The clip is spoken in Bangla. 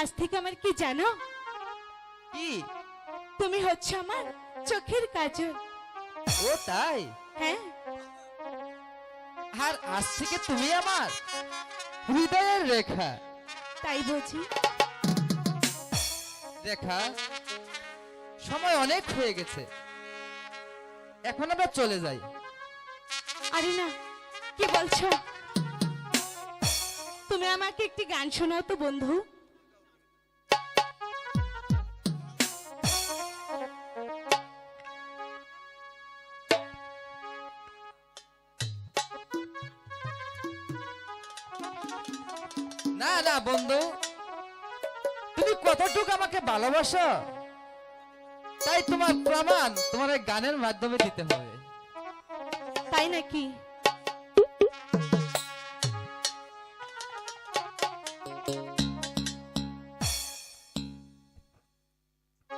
আজ থেকে আমার কি জানো? কি? তুমি হচ্ছে আমার চোখের কাজল। ও তাই? হ্যাঁ। আর আজ থেকে তুমি আমার হৃদয়ের রেখা। তাই বুঝি রেখা সময় অনেক হয়ে গেছে। এখন আমরা চলে যাই। আরে না কি বলছো? তুমি আমাকে একটি গান শোনাও তো বন্ধু। না না, বন্ধু। তুমি কতটুকু আমাকে ভালোবাসো, তাই তোমার প্রমাণ তোমার গানের মাধ্যমে দিতে হবে। তাই নাকি?